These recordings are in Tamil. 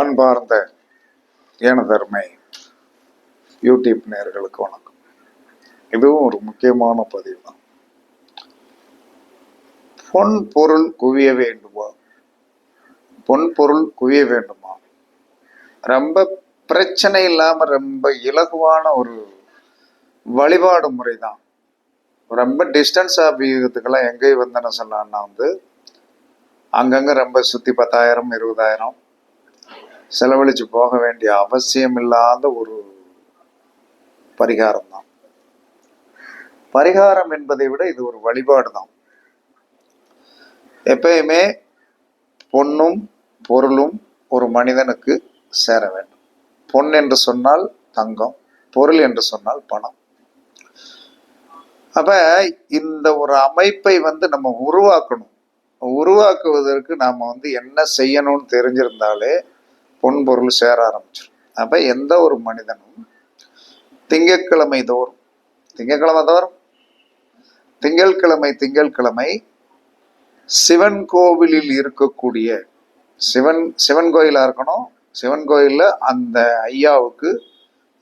அன்பார்ந்த ஏனதர்மை யூடியூப் நேர்களுக்கு வணக்கம். இதுவும் ஒரு முக்கியமான பதிவு தான் பொன் பொருள் குவிய வேண்டுமா? பொன் பொருள் குவிய வேண்டுமா? ரொம்ப பிரச்சனை இல்லாம ரொம்ப இலகுவான ஒரு வழிபாடு முறை தான் ரொம்ப டிஸ்டன்ஸ் ஆபியத்துக்கெல்லாம் எங்கேயும் வந்தேன்னு சொன்னான்னா வந்து அங்கங்கே ரொம்ப சுற்றி பத்தாயிரம் இருபதாயிரம் செலவழித்து போக வேண்டிய அவசியம் இல்லாத ஒரு பரிகாரம் தான் பரிகாரம் என்பதை விட இது ஒரு வழிபாடு தான் எப்பயுமே பொண்ணும் பொருளும் ஒரு மனிதனுக்கு சேர வேண்டும். பொன் என்று சொன்னால் தங்கம் பொருள் என்று சொன்னால் பணம். அப்ப இந்த ஒரு அமைப்பை வந்து நம்ம உருவாக்கணும். உருவாக்குவதற்கு நாம் வந்து என்ன செய்யணும்னு தெரிஞ்சிருந்தாலே பொன் பொருள் சேர ஆரம்பிச்சிடும் அப்போ எந்த ஒரு மனிதனும் திங்கட்கிழமை தோறும் திங்கட்கிழமை தோறும் திங்கட்கிழமை திங்கட்கிழமை சிவன் கோவிலில் இருக்கக்கூடிய சிவன் சிவன் கோயிலாக இருக்கணும் சிவன் கோயிலில் அந்த ஐயாவுக்கு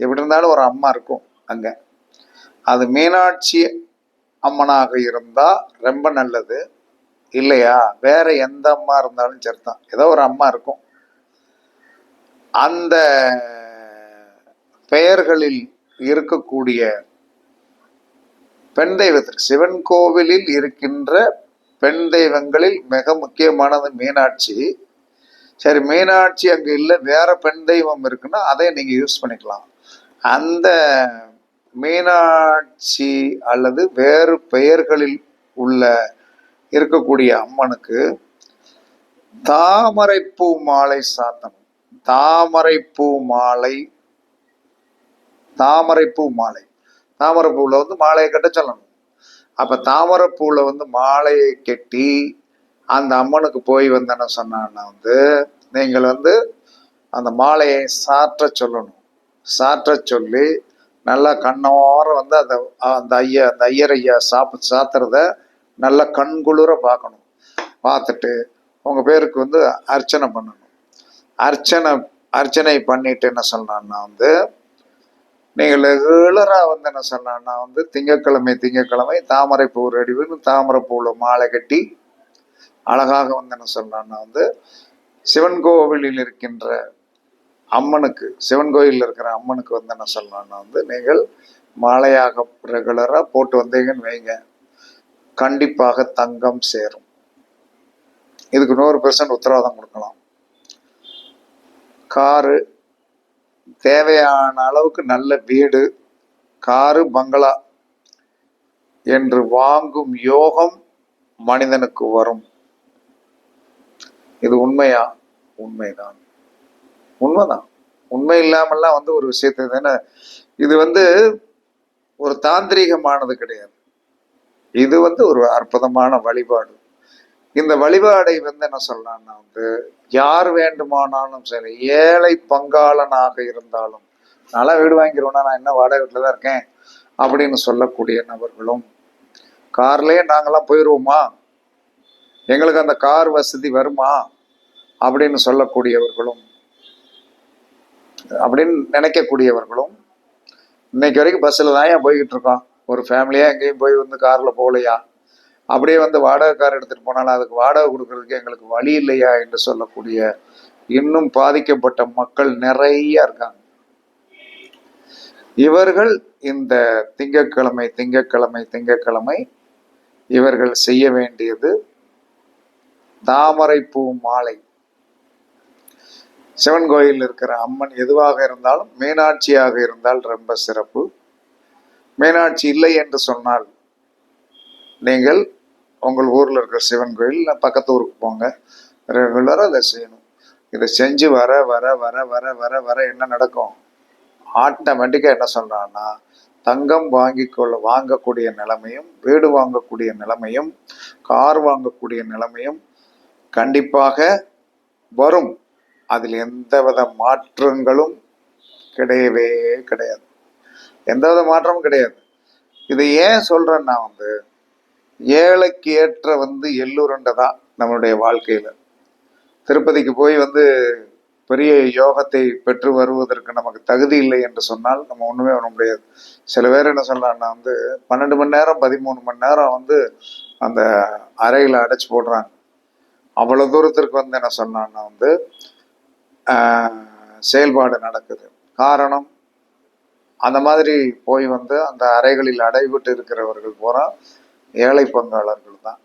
எப்படி இருந்தாலும் ஒரு அம்மா இருக்கும் அங்கே. அது மீனாட்சி அம்மனாக இருந்தால் ரொம்ப நல்லது. இல்லையா? வேற எந்த அம்மா இருந்தாலும் சரிதான். ஏதோ ஒரு அம்மா இருக்கும். அந்த பெயர்களில் இருக்கக்கூடிய பெண் தெய்வத்திற்கு சிவன் கோவிலில் இருக்கின்ற பெண் தெய்வங்களில் மிக முக்கியமானது மீனாட்சி. சரி மீனாட்சி அங்கே இல்லை வேற பெண் தெய்வம் இருக்குன்னா அதை நீங்கள் யூஸ் பண்ணிக்கலாம். அந்த மீனாட்சி அல்லது வேறு பெயர்களில் உள்ள இருக்கக்கூடிய அம்மனுக்கு தாமரைப்பூ மாலை சாத்தணும். தாமரைப்பூ மாலை தாமரைப்பூ மாலை. தாமரைப்பூவில் வந்து மாலையை கட்ட சொல்லணும். அப்போ தாமரைப்பூவில் வந்து மாலையை கட்டி அந்த அம்மனுக்கு போய் வந்தேன்னு சொன்னான்னா வந்து நீங்கள் வந்து அந்த மாலையை சாற்ற சொல்லணும். சாற்ற சொல்லி நல்லா கண்ணோர வந்து அந்த அந்த ஐயா அந்த ஐயர் ஐயா சாப்பிட்டு சாத்துறத நல்லா கண்குளிர பார்க்கணும். பார்த்துட்டு உங்கள் பேருக்கு வந்து அர்ச்சனை பண்ணணும். அர்ச்சனை அர்ச்சனை பண்ணிட்டு என்ன சொன்னான்னா வந்து நீங்கள் ரெகுலராக வந்து என்ன சொன்னான்னா வந்து திங்கட்கிழமை திங்கக்கிழமை தாமரை பூ ரெடி தாமரை பூவில் மாலை கட்டி அழகாக வந்து என்ன சொன்னான்னா வந்து சிவன் கோவிலில் இருக்கின்ற அம்மனுக்கு சிவன் கோயிலில் இருக்கிற அம்மனுக்கு வந்து என்ன சொல்லணும்னா வந்து நீங்கள் மாலையாக ரெகுலராக போட்டு வந்தீங்கன்னு வைங்க. கண்டிப்பாக தங்கம் சேரும். இதுக்கு நூறு பெர்சன்ட் உத்தரவாதம் கொடுக்கலாம். காரு தேவையான அளவுக்கு நல்ல வீடு காரு பங்களா என்று வாங்கும் யோகம் மனிதனுக்கு வரும். இது உண்மையா? உண்மைதான். உண்மைதான். உண்மை இல்லாமல்லாம் வந்து ஒரு விஷயத்தை தானே இது வந்து ஒரு தாந்திரீகமானது கிடையாது. இது வந்து ஒரு அற்புதமான வழிபாடு. இந்த வழிபாடை வந்து என்ன சொல்லலாம்னா வந்து யார் வேண்டுமானாலும் சரி ஏழை பங்காளனாக இருந்தாலும் நல்லா வீடு வாங்கிடுவோம்னா நான் என்ன வாடகை வீட்டில் தான் இருக்கேன் அப்படின்னு சொல்லக்கூடிய நபர்களும் கார்லயே நாங்களாம் போயிடுவோமா எங்களுக்கு அந்த கார் வசதி வருமா? அப்படின்னு சொல்லக்கூடியவர்களும் அப்படின்னு நினைக்கக்கூடியவர்களும் இன்னைக்கு வரைக்கும் பஸ்ஸில் தான் ஏன் போய்கிட்டு இருக்கோம் ஒரு ஃபேமிலியாக எங்கேயும் போய் வந்து காரில் போகலையா? அப்படியே வந்து வாடகை கார் எடுத்துகிட்டு போனாலும் அதுக்கு வாடகை கொடுக்கறதுக்கு எங்களுக்கு வழி இல்லையா என்று சொல்லக்கூடிய இன்னும் பாதிக்கப்பட்ட மக்கள் நிறைய இருக்காங்க. இவர்கள் இந்த திங்கக்கிழமை திங்கக்கிழமை திங்கட்கிழமை இவர்கள் செய்ய வேண்டியது தாமரைப்பூ மாலை. சிவன் கோயில் இருக்கிற அம்மன் எதுவாக இருந்தாலும் மீனாட்சியாக இருந்தால் ரொம்ப சிறப்பு. மீனாட்சி இல்லை என்று சொன்னால் நீங்கள் உங்கள் ஊரில் இருக்கிற சிவன் கோயில் பக்கத்து ஊருக்கு போங்க. ரெகுலராக அதை செய்யணும். இதை செஞ்சு வர வர வர வர வர வர என்ன நடக்கும்? ஆட்டோமேட்டிக்காக என்ன சொல்கிறான்னா தங்கம் வாங்கி கொள்ள வாங்கக்கூடிய நிலைமையும் வீடு வாங்கக்கூடிய நிலைமையும் கார் வாங்கக்கூடிய நிலைமையும் கண்டிப்பாக வரும். அதில் எந்த வித மாற்றங்களும் கிடையவே கிடையாது. எந்தவித மாற்றமும் கிடையாது. இதை ஏன் சொல்றேன்னா வந்து ஏழைக்கு ஏற்ற வந்து எள்ளுருண்டை தான் நம்மளுடைய வாழ்க்கையில. திருப்பதிக்கு போய் வந்து பெரிய யோகத்தை பெற்று வருவதற்கு நமக்கு தகுதி இல்லை என்று சொன்னால் நம்ம ஒன்றுமே பண்ண முடியாது. சில பேர் என்ன சொல்லலாம்னா வந்து பன்னெண்டு மணி நேரம் பதிமூணு மணி நேரம் வந்து அந்த அறையில் அடைச்சு போடுறாங்க. அவ்வளோ தூரத்திற்கு வந்து என்ன சொன்னான்னா வந்து செயல்பாடு நடக்குது. காரணம் அந்த மாதிரி போய் வந்து அந்த அறைகளில் அடைபட்டு இருக்கிறவர்கள் பூரா ஏழை பங்காளர்கள் தான்.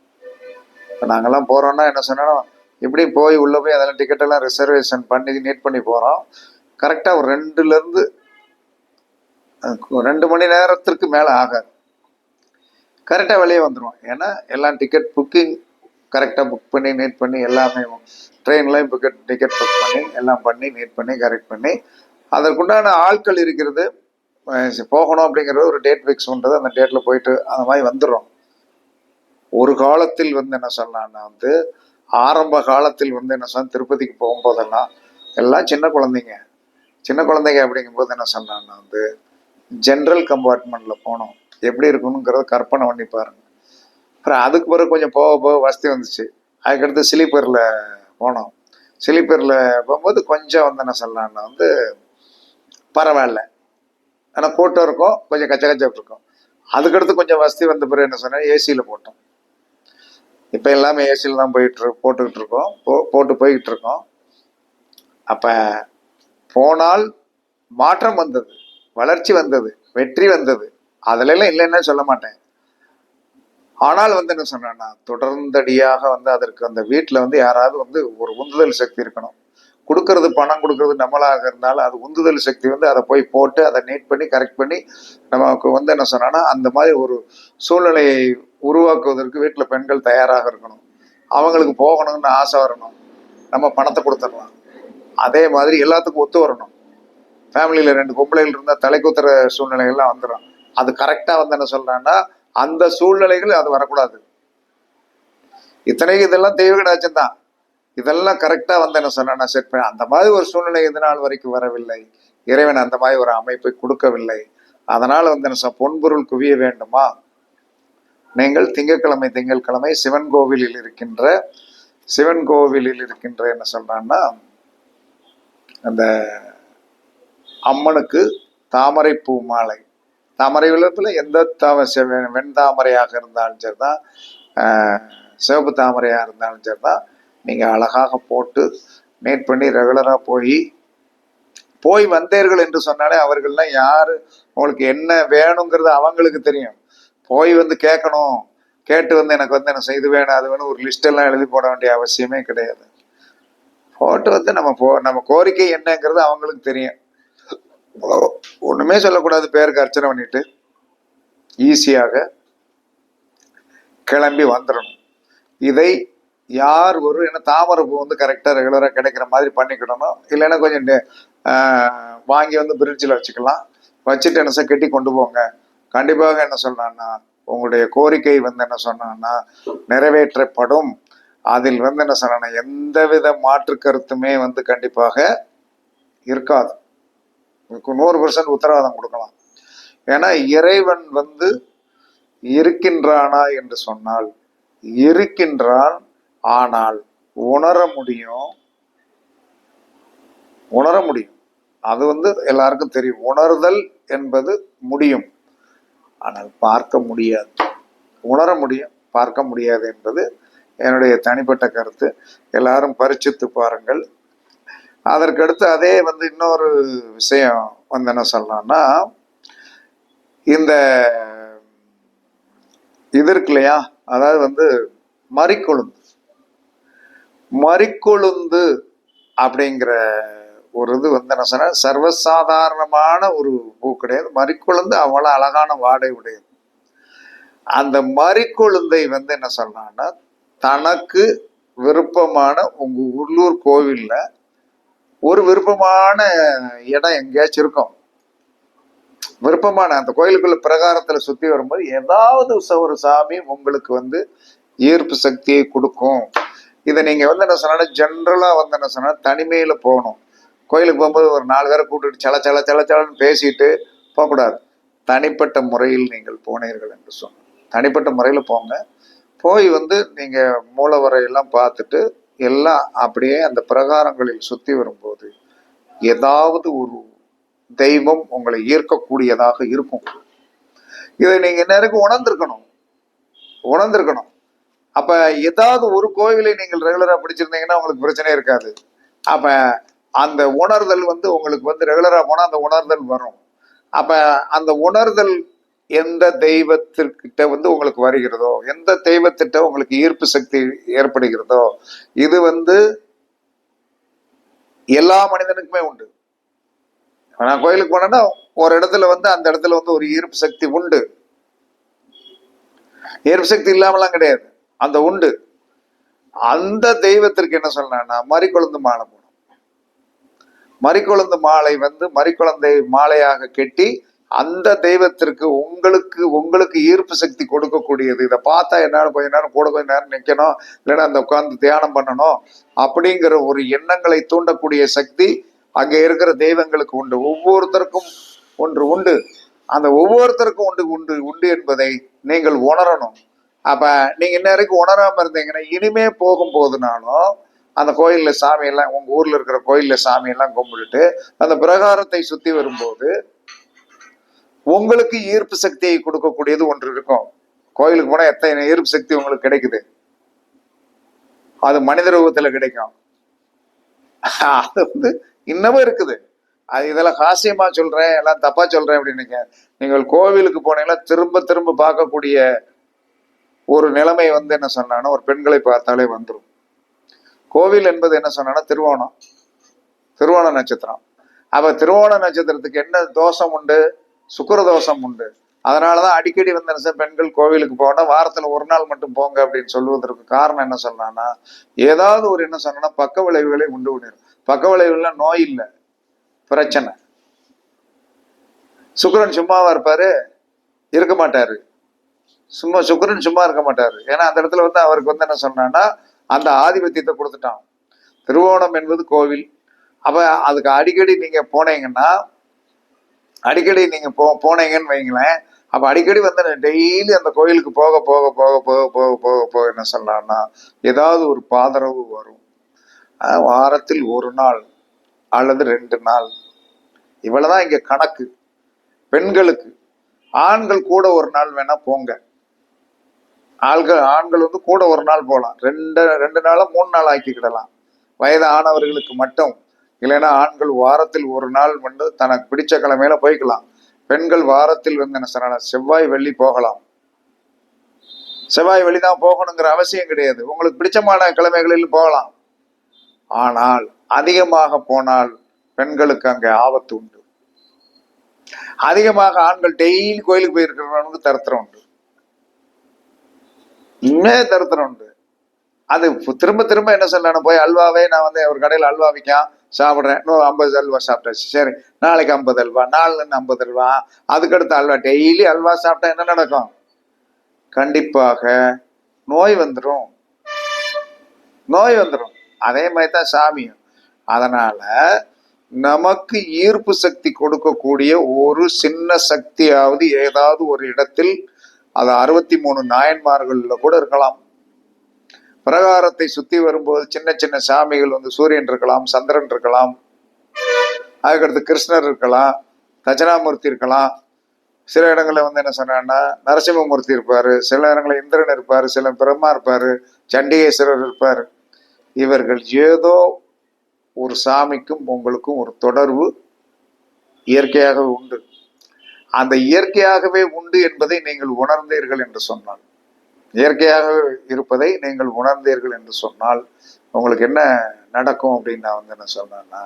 இப்போ நாங்கள்லாம் போகிறோன்னா என்ன சொன்னாலும் இப்படி போய் உள்ளே போய் அதெல்லாம் டிக்கெட்டெல்லாம் ரிசர்வேஷன் பண்ணி நீட் பண்ணி போகிறோம் கரெக்டாக ஒரு ரெண்டுலேருந்து ரெண்டு மணி நேரத்திற்கு மேலே ஆகாது. கரெக்டாக வெளியே வந்துடும் ஏன்னா எல்லாம் டிக்கெட் புக்கிங் கரெக்டாக புக் பண்ணி நீட் பண்ணி எல்லாமே ட்ரெயின்லையும் டிக்கெட் டிக்கெட் புக் பண்ணி எல்லாம் பண்ணி நீட் பண்ணி கரெக்ட் பண்ணி அதற்குண்டான ஆட்கள் இருக்கிறது போகணும் அப்படிங்கிறது ஒரு டேட் ஃபிக்ஸ் பண்ணுறது அந்த டேட்டில் போயிட்டு அந்த மாதிரி வந்துடுறோம். ஒரு காலத்தில் வந்து என்ன சொன்னான்னா வந்து ஆரம்ப காலத்தில் வந்து என்ன சொன்ன திருப்பதிக்கு போகும்போதெல்லாம் எல்லாம் சின்ன குழந்தைங்க. சின்ன குழந்தைங்க அப்படிங்கும்போது என்ன சொன்னான்னா வந்து ஜென்ரல் கம்பார்ட்மெண்ட்டில் போனோம் எப்படி இருக்கணுங்கிறத கற்பனை பண்ணி பாருங்க. அப்புறம் அதுக்கு பிறகு கொஞ்சம் போக போக வசதி வந்துச்சு. அதுக்கடுத்து ஸ்லீப்பரில் போனோம். ஸ்லீப்பரில் போகும்போது கொஞ்சம் வந்து என்ன சொல்லலான்னா வந்து பரவாயில்ல. ஆனால் கூட்டம் இருக்கும். கொஞ்சம் கச்ச கச்சப் இருக்கும். அதுக்கடுத்து கொஞ்சம் வசதி வந்த பிறகு என்ன சொன்னால் ஏசியில் போட்டோம். இப்போ எல்லாமே ஏசியில் தான் போயிட்டு போட்டுக்கிட்டு இருக்கோம். போ போட்டு போய்கிட்டு இருக்கோம். அப்போ போனால் மாற்றம் வந்தது வளர்ச்சி வந்தது வெற்றி வந்தது. அதிலெல்லாம் இல்லைன்னா சொல்ல மாட்டேன். ஆனால் வந்து என்ன சொன்னேன்னா தொடர்ந்தடியாக வந்து அதற்கு அந்த வீட்டில் வந்து யாராவது வந்து ஒரு உந்துதல் சக்தி இருக்கணும். கொடுக்கறது பணம் கொடுக்கறது நம்மளாக இருந்தாலும் அது உந்துதல் சக்தி வந்து அதை போய் போட்டு அதை நீட் பண்ணி கரெக்ட் பண்ணி நமக்கு வந்து என்ன சொன்னான்னா அந்த மாதிரி ஒரு சூழ்நிலையை உருவாக்குவதற்கு வீட்டில் பெண்கள் தயாராக இருக்கணும். அவங்களுக்கு போகணும்னு ஆசை வரணும். நம்ம பணத்தை கொடுத்துடலாம். அதே மாதிரி எல்லாத்துக்கும் ஒத்து வரணும். ஃபேமிலியில் ரெண்டு பொம்பளைகள் இருந்தால் தலை குத்துற சூழ்நிலைகள்லாம் வந்துடும் அது கரெக்டாக வந்து என்ன சொல்றான்னா அந்த சூழ்நிலைகள் அது வரக்கூடாது. இத்தனைக்கு இதெல்லாம் தெய்வகடாச்சம் தான். இதெல்லாம் கரெக்டாக வந்து என்ன சொன்னா செட் பண்ண அந்த மாதிரி ஒரு சூழ்நிலை எது நாள் வரைக்கும் வரவில்லை? இறைவன் அந்த மாதிரி ஒரு அமைப்பை கொடுக்கவில்லை. அதனால் வந்து என்ன சொன்ன பொன்பொருள் குவிய வேண்டுமா? நீங்கள் திங்கட்கிழமை திங்கட்கிழமை சிவன் கோவிலில் இருக்கின்ற சிவன் கோவிலில் இருக்கின்ற என்ன சொல்கிறான்னா அந்த அம்மனுக்கு தாமரை பூ மாலை. தாமரை விளத்துல எந்த தாம செவ- வெண்தாமரையாக இருந்தாலும் சரிதான் தான் சிவப்பு தாமரையாக இருந்தாலும் சரிதான் நீங்கள் அழகாக போட்டு மேட் பண்ணி ரெகுலராக போய் போய் வந்தீர்கள் என்று சொன்னாலே அவர்கள்லாம் யார் உங்களுக்கு என்ன வேணுங்கிறது அவங்களுக்கு தெரியும். போய் வந்து கேட்கணும். கேட்டு வந்து எனக்கு வந்து என்ன இது வேணும் அது வேணும். ஒரு லிஸ்டெல்லாம் எழுதி போட வேண்டிய அவசியமே கிடையாது. போட்டு வந்து நம்ம போ நம்ம கோரிக்கை என்னங்கிறது அவங்களுக்கு தெரியும். ஒன்றுமே சொல்லக்கூடாது. பேருக்கு அர்ச்சனை பண்ணிட்டு ஈஸியாக கிளம்பி வந்துடணும் இதை யார் ஒரு என்ன தாமரை பூ வந்து கரெக்டாக ரெகுலராக கிடைக்கிற மாதிரி பண்ணிக்கிடணும் இல்லைன்னா கொஞ்சம் டே- வாங்கி வந்து பிரிட்ஜில் வச்சுக்கலாம். வச்சுட்டு என்ன சார் கட்டி கொண்டு போங்க. கண்டிப்பாக என்ன சொன்னான்னா உங்களுடைய கோரிக்கை வந்து என்ன சொன்னான்னா நிறைவேற்றப்படும். அதில் வந்து என்ன சொன்னா எந்தவித மாற்று கருத்துமே வந்து கண்டிப்பாக இருக்காது. நூறு பர்சன்ட் உத்தரவாதம் கொடுக்கலாம். ஏன்னா இறைவன் வந்து இருக்கின்றானா என்று சொன்னால் இருக்கின்றான் ஆனால் உணர முடியும். உணர முடியும். அது வந்து எல்லாருக்கும் தெரியும். உணர்தல் என்பது முடியும். ஆனால் பார்க்க முடியாது. உணர முடியும். பார்க்க முடியாது என்பது என்னுடைய தனிப்பட்ட கருத்து. எல்லாரும் பரிச்சித்து பாருங்கள். அதற்கடுத்து அதே வந்து இன்னொரு விஷயம் வந்து என்ன சொல்லலாம்னா இந்த இது இருக்கு இல்லையா? அதாவது வந்து மறிக்கொழுந்து. மறிக்கொழுந்து அப்படிங்கிற ஒரு இது வந்து என்ன சொன்னால் சர்வசாதாரணமான ஒரு பூ கிடையாது. மறிக்கொழுந்து அவ்வளோ அழகான வாடை உடையது. அந்த மறிக்கொழுந்தை வந்து என்ன சொல்றான்னா தனக்கு விருப்பமான உங்க உள்ளூர் கோவில்ல ஒரு விருப்பமான இடம் எங்கேயாச்சும் இருக்கும். விருப்பமான அந்த கோயிலுக்குள்ள பிரகாரத்துல சுத்தி வரும்போது ஏதாவது ச- ஒரு சாமி உங்களுக்கு வந்து ஈர்ப்பு சக்தியை கொடுக்கும். இதை நீங்கள் வந்து என்ன சொன்னா ஜென்ரலாக வந்து என்ன சொன்னால் தனிமையில் போகணும். கோயிலுக்கு போகும்போது ஒரு நாலு பேரை கூட்டிட்டு சல சல சல சலன்னு பேசிட்டு போகக்கூடாது. தனிப்பட்ட முறையில் நீங்கள் போனீர்கள் என்று சொன்னோம். தனிப்பட்ட முறையில் போங்க. போய் வந்து நீங்கள் மூலவரையெல்லாம் பார்த்துட்டு எல்லாம் அப்படியே அந்த பிரகாரங்களில் சுற்றி வரும்போது ஏதாவது ஒரு தெய்வம் உங்களை ஈர்க்கக்கூடியதாக இருக்கும். இதை நீங்கள் நேருக்கு உணர்ந்திருக்கணும். உணர்ந்திருக்கணும். அப்ப ஏதாவது ஒரு கோவிலை நீங்கள் ரெகுலரா பிடிச்சிருந்தீங்கன்னா உங்களுக்கு பிரச்சனை இருக்காது. அப்ப அந்த உணர்தல் வந்து உங்களுக்கு வந்து ரெகுலரா போனா அந்த உணர்தல் வரும். அப்ப அந்த உணர்தல் எந்த தெய்வத்திற்கிட்ட வந்து உங்களுக்கு வருகிறதோ எந்த தெய்வத்திட்ட உங்களுக்கு ஈர்ப்பு சக்தி ஏற்படுகிறதோ இது வந்து எல்லா மனிதனுக்குமே உண்டு. நான் கோயிலுக்கு போனேன்னா ஒரு இடத்துல வந்து அந்த இடத்துல வந்து ஒரு ஈர்ப்பு சக்தி உண்டு. ஈர்ப்பு சக்தி இல்லாமலாம் கிடையாது. அந்த உண்டு. அந்த தெய்வத்திற்கு என்ன சொல்லணும்னா மறிக்கொழுந்து மாலை போடும் மறிக்கொழுந்து மாலை வந்து மறிக்குழந்தை மாலையாக கெட்டி அந்த தெய்வத்திற்கு உங்களுக்கு உங்களுக்கு ஈர்ப்பு சக்தி கொடுக்கக்கூடியது. இதை பார்த்தா என்னால் கொஞ்ச நேரம் கூட கொஞ்ச நேரம் நிற்கணும் இல்லைன்னா அந்த உட்கார்ந்து தியானம் பண்ணணும். அப்படிங்கிற ஒரு எண்ணங்களை தூண்டக்கூடிய சக்தி அங்கே இருக்கிற தெய்வங்களுக்கு உண்டு. ஒவ்வொருத்தருக்கும் ஒன்று உண்டு. அந்த ஒவ்வொருத்தருக்கும் உண்டு உண்டு உண்டு என்பதை நீங்கள் உணரணும். அப்ப நீங்க இன்ன வரைக்கும் உணராம இருந்தீங்கன்னா இனிமே போகும்போதுனாலும் அந்த கோயில்ல சாமி எல்லாம் உங்க ஊர்ல இருக்கிற கோயில்ல சாமி எல்லாம் கும்பிட்டுட்டு அந்த பிரகாரத்தை சுத்தி வரும்போது உங்களுக்கு ஈர்ப்பு சக்தியை கொடுக்கக்கூடியது ஒன்று இருக்கும். கோயிலுக்கு போனா எத்தனை ஈர்ப்பு சக்தி உங்களுக்கு கிடைக்குது? அது மனித ரூபத்துல கிடைக்கும். அது வந்து இன்னமும் இருக்குது. அது இதெல்லாம் ஹாஸ்யமா சொல்றேன் எல்லாம் தப்பா சொல்றேன் அப்படின்னீங்க நீங்கள் கோவிலுக்கு போனீங்கன்னா திரும்ப திரும்ப பார்க்கக்கூடிய ஒரு நிலைமை வந்து என்ன சொன்னான்னா ஒரு பெண்களை பார்த்தாலே வந்துடும் கோவில் என்பது என்ன சொன்னான்னா திருவோணம். திருவோண நட்சத்திரம். அப்ப திருவோண நட்சத்திரத்துக்கு என்ன தோஷம் உண்டு? சுக்கர தோஷம் உண்டு. அதனாலதான் அடிக்கடி வந்து என்ன பெண்கள் கோவிலுக்கு போனா வாரத்துல ஒரு நாள் மட்டும் போங்க அப்படின்னு சொல்லுவதற்கு காரணம் என்ன சொன்னான்னா ஏதாவது ஒரு என்ன சொன்னா பக்க விளைவுகளை உண்டு பண்ணிடும் பக்க விளைவுல நோய் இல்லை. பிரச்சனை. சுக்கரன் சும்மாவா இருப்பாரு. இருக்க மாட்டாரு. சும்மா சுக்கிரன் சும்மா இருக்க மாட்டார். ஏன்னா அந்த இடத்துல வந்து அவருக்கு வந்து என்ன சொன்னான்னா அந்த ஆதிபத்தியத்தை கொடுத்துட்டான். திருவோணம் என்பது கோவில். அப்ப அதுக்கு அடிக்கடி நீங்க போனீங்கன்னா அடிக்கடி நீங்க போ போனீங்கன்னு வைங்களேன் அப்ப அடிக்கடி வந்து டெய்லி அந்த கோயிலுக்கு போக போக போக போக போக போக போக என்ன சொல்லலாம்னா ஏதாவது ஒரு பாதரவு வரும். வாரத்தில் ஒரு நாள் அல்லது ரெண்டு நாள். இவ்வளவுதான் இங்க கணக்கு. பெண்களுக்கு. ஆண்கள் கூட ஒரு நாள் வேணா போங்க. ஆள்கள் ஆண்கள் வந்து கூட ஒரு நாள் போகலாம். ரெண்டு ரெண்டு நாளாக மூணு நாள் ஆக்கிக்கிடலாம் வயது ஆனவர்களுக்கு மட்டும். இல்லைன்னா ஆண்கள் வாரத்தில் ஒரு நாள் வந்து தனக்கு பிடிச்ச கிழமையில போய்க்கலாம். பெண்கள் வாரத்தில் வந்து என்ன சொல்லலாம் செவ்வாய் வெள்ளி போகலாம். செவ்வாய் வெள்ளி தான் போகணுங்கிற அவசியம் கிடையாது. உங்களுக்கு பிடிச்சமான கிழமைகளில் போகலாம். ஆனால் அதிகமாக போனால் பெண்களுக்கு அங்கே ஆபத்து உண்டு. அதிகமாக ஆண்கள் டெய்லி கோயிலுக்கு போயிருக்கிறவனுக்கு தரத்திரம் உண்டு. இன்னும் தருத்தரம் உண்டு. அது திரும்ப திரும்ப என்ன சொல்லணும் போய் அல்வாவே நான் வந்து ஒரு கடையில் அல்வா விற்கான் சாப்பிட்றேன். இன்னும் ஐம்பது அல்வா சாப்பிட்டாச்சு. சரி நாளைக்கு ஐம்பது அல்வா நாலுன்னு ஐம்பது அல்வா அதுக்கடுத்து அல்வா. டெய்லி அல்வா சாப்பிட்டா என்ன நடக்கும்? கண்டிப்பாக நோய் வந்துடும் நோய் வந்துடும் அதே மாதிரி தான் சாமியும். அதனால நமக்கு ஈர்ப்பு சக்தி கொடுக்கக்கூடிய ஒரு சின்ன சக்தியாவது ஏதாவது ஒரு இடத்தில் அது அறுபத்தி மூணு நாயன்மார்களில் கூட இருக்கலாம். பிரகாரத்தை சுத்தி வரும்போது சின்ன சின்ன சாமிகள் வந்து சூரியன் இருக்கலாம் சந்திரன் இருக்கலாம். அதுக்கடுத்து கிருஷ்ணர் இருக்கலாம் தஜனாமூர்த்தி இருக்கலாம். சில இடங்களில் வந்து என்ன சொன்னான்னா நரசிம்மமூர்த்தி இருப்பார் சில இடங்களில் இந்திரன் இருப்பார் சில பிரம்மா இருப்பார் சண்டிகேஸ்வரர் இருப்பார். இவர்கள் ஏதோ ஒரு சாமிக்கும் உங்களுக்கும் ஒரு தொடர்பு இயற்கையாக உண்டு. அந்த இயற்கையாகவே உண்டு என்பதை நீங்கள் உணர்ந்தீர்கள் என்று சொன்னால் இயற்கையாகவே இருப்பதை நீங்கள் உணர்ந்தீர்கள் என்று சொன்னால் உங்களுக்கு என்ன நடக்கும் அப்படின்னு நான் வந்து என்ன சொன்னேன்னா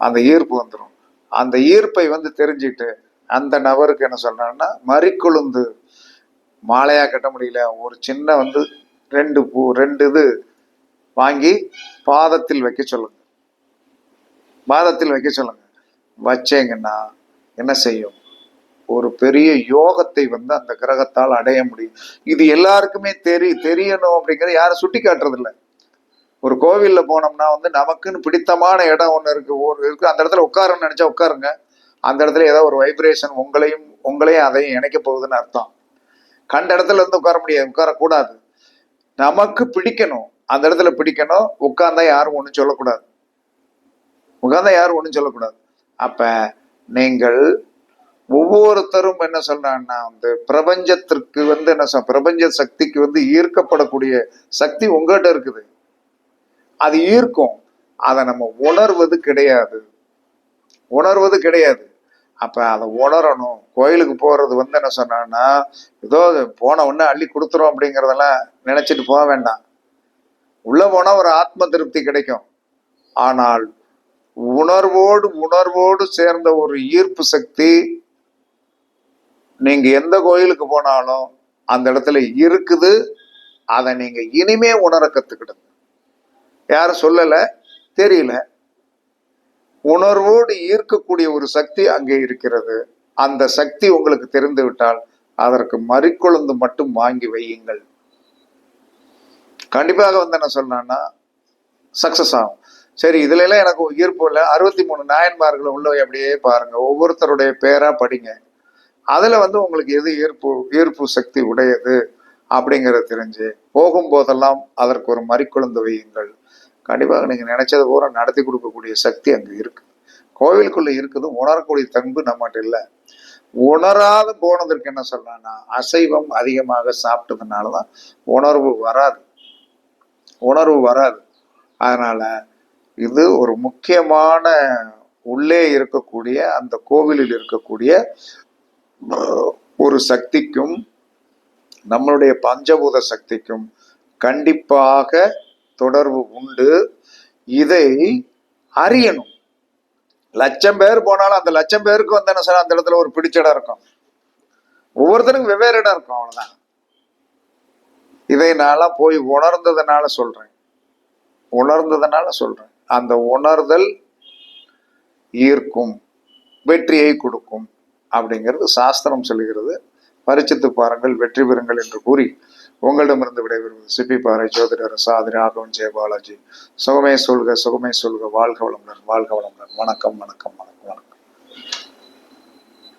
அந்த ஈர்ப்பு வந்துடும் அந்த ஈர்ப்பை வந்து தெரிஞ்சுட்டு அந்த நபருக்கு என்ன சொல்றேன்னா மறிக்கொழுந்து மாலையா கட்ட முடியல ஒரு சின்ன வந்து ரெண்டு பூ ரெண்டு இது வாங்கி பாதத்தில் வைக்க சொல்லுங்க. பாதத்தில் வைக்க சொல்லுங்க. வச்சேங்கன்னா என்ன செய்யும்? ஒரு பெரிய யோகத்தை வந்து அந்த கிரகத்தால் அடைய முடியும். இது எல்லாருக்குமே தெரி தெரியணும் அப்படிங்கிறது யாரும் சுட்டி காட்டுறதில்ல ஒரு கோவிலில் போனோம்னா வந்து நமக்குன்னு பிடித்தமான இடம் ஒன்று இருக்கு. ஒரு இருக்கு. அந்த இடத்துல உட்காருன்னு நினச்சா உட்காருங்க. அந்த இடத்துல ஏதோ ஒரு வைப்ரேஷன் உங்களையும் உங்களையும் அதையும் இணைக்க போகுதுன்னு அர்த்தம். கண்ட இடத்துல இருந்து உட்கார முடியாது. உட்காரக்கூடாது. நமக்கு பிடிக்கணும். அந்த இடத்துல பிடிக்கணும். உட்கார்ந்தா யாரும் ஒன்றும் சொல்லக்கூடாது. உட்கார்ந்தா யாரும் ஒன்றும் சொல்லக்கூடாது. அப்போ நீங்கள் ஒவ்வொருத்தரும் என்ன சொல்றாங்கன்னா வந்து பிரபஞ்சத்திற்கு வந்து என்ன சொல் பிரபஞ்ச சக்திக்கு வந்து ஈர்க்கப்படக்கூடிய சக்தி உங்ககிட்ட இருக்குது. அது ஈர்க்கும். அதை நம்ம உணர்வது கிடையாது. உணர்வது கிடையாது. அப்ப அதை உணரணும். கோயிலுக்கு போறது வந்து என்ன சொன்னான்னா ஏதோ போன உடனே அள்ளி கொடுத்துரும் அப்படிங்கிறதெல்லாம் நினைச்சிட்டு போக வேண்டாம். உள்ள போனா ஒரு ஆத்ம திருப்தி கிடைக்கும். ஆனால் உணர்வோடு உணர்வோடு சேர்ந்த ஒரு ஈர்ப்பு சக்தி நீங்க எந்த கோயிலுக்கு போனாலும் அந்த இடத்துல இருக்குது. அதை நீங்க இனிமே உணர கத்துக்கிடுங்க. யாரும் சொல்லல? தெரியல. உணர்வோடு ஈர்க்கக்கூடிய ஒரு சக்தி அங்கே இருக்கிறது. அந்த சக்தி உங்களுக்கு தெரிந்து விட்டால் அதற்கு மறிக்கொழுந்து மட்டும் வாங்கி வையுங்கள். கண்டிப்பாக வந்து என்ன சொல்லணும்னா சக்சஸ் ஆகும். சரி இதுல எல்லாம் எனக்கு ஈர்ப்பு இல்லை. அறுபத்தி மூணு நாயன்மார்கள் உள்ள அப்படியே பாருங்க. ஒவ்வொருத்தருடைய பேரா படிங்க. அதில் வந்து உங்களுக்கு எது ஈர்ப்பு ஈர்ப்பு சக்தி உடையது அப்படிங்கிறத தெரிஞ்சு போகும்போதெல்லாம் அதற்கு ஒரு மறிக்குழந்து வையுங்கள். கண்டிப்பாக நீங்கள் நினைச்சது பூரா நடத்தி கொடுக்கக்கூடிய சக்தி அங்கே இருக்குது கோவிலுக்குள்ளே இருக்குது உணரக்கூடிய தன்பு நம்மகிட்ட இல்லை. உணராது போனதற்கு என்ன சொல்லலாம்னா அசைவம் அதிகமாக சாப்பிட்டதுனால தான் உணர்வு வராது. உணர்வு வராது. அதனால இது ஒரு முக்கியமான உள்ளே இருக்கக்கூடிய அந்த கோவிலில் இருக்கக்கூடிய ஒரு சக்திக்கும் நம்மளுடைய பஞ்சபூத சக்திக்கும் கண்டிப்பாக தொடர்பு உண்டு. இதை அறியணும். லட்சம் பேர் போனாலும் அந்த லட்சம் பேருக்கு வந்து என்ன சார் அந்த இடத்துல ஒரு பிடிச்ச இடம் இருக்கும். ஒவ்வொருத்தருக்கும் வெவ்வேறு இடம் இருக்கும் அவ்வளவுதான். இதை நான்லாம் போய் உணர்ந்ததுனால சொல்றேன். உணர்ந்ததுனால சொல்றேன். அந்த உணர்தல் ஈர்க்கும் வெற்றியை கொடுக்கும். அப்படிங்கிறது சாஸ்திரம் சொல்லுகிறது. பரிச்சித்து பாருங்கள் வெற்றி பெறுங்கள் என்று கூறி உங்களிடமிருந்து விடைபெறுவது சிப்பி பாறை ஜோதிடர் சாதி ராகவன் ஜெயபாலாஜி. சுகமே சொல்க சுகமே சொல்க வாழ்க வளமுடன் வாழ்க வளமுடன். வணக்கம் வணக்கம் வணக்கம்.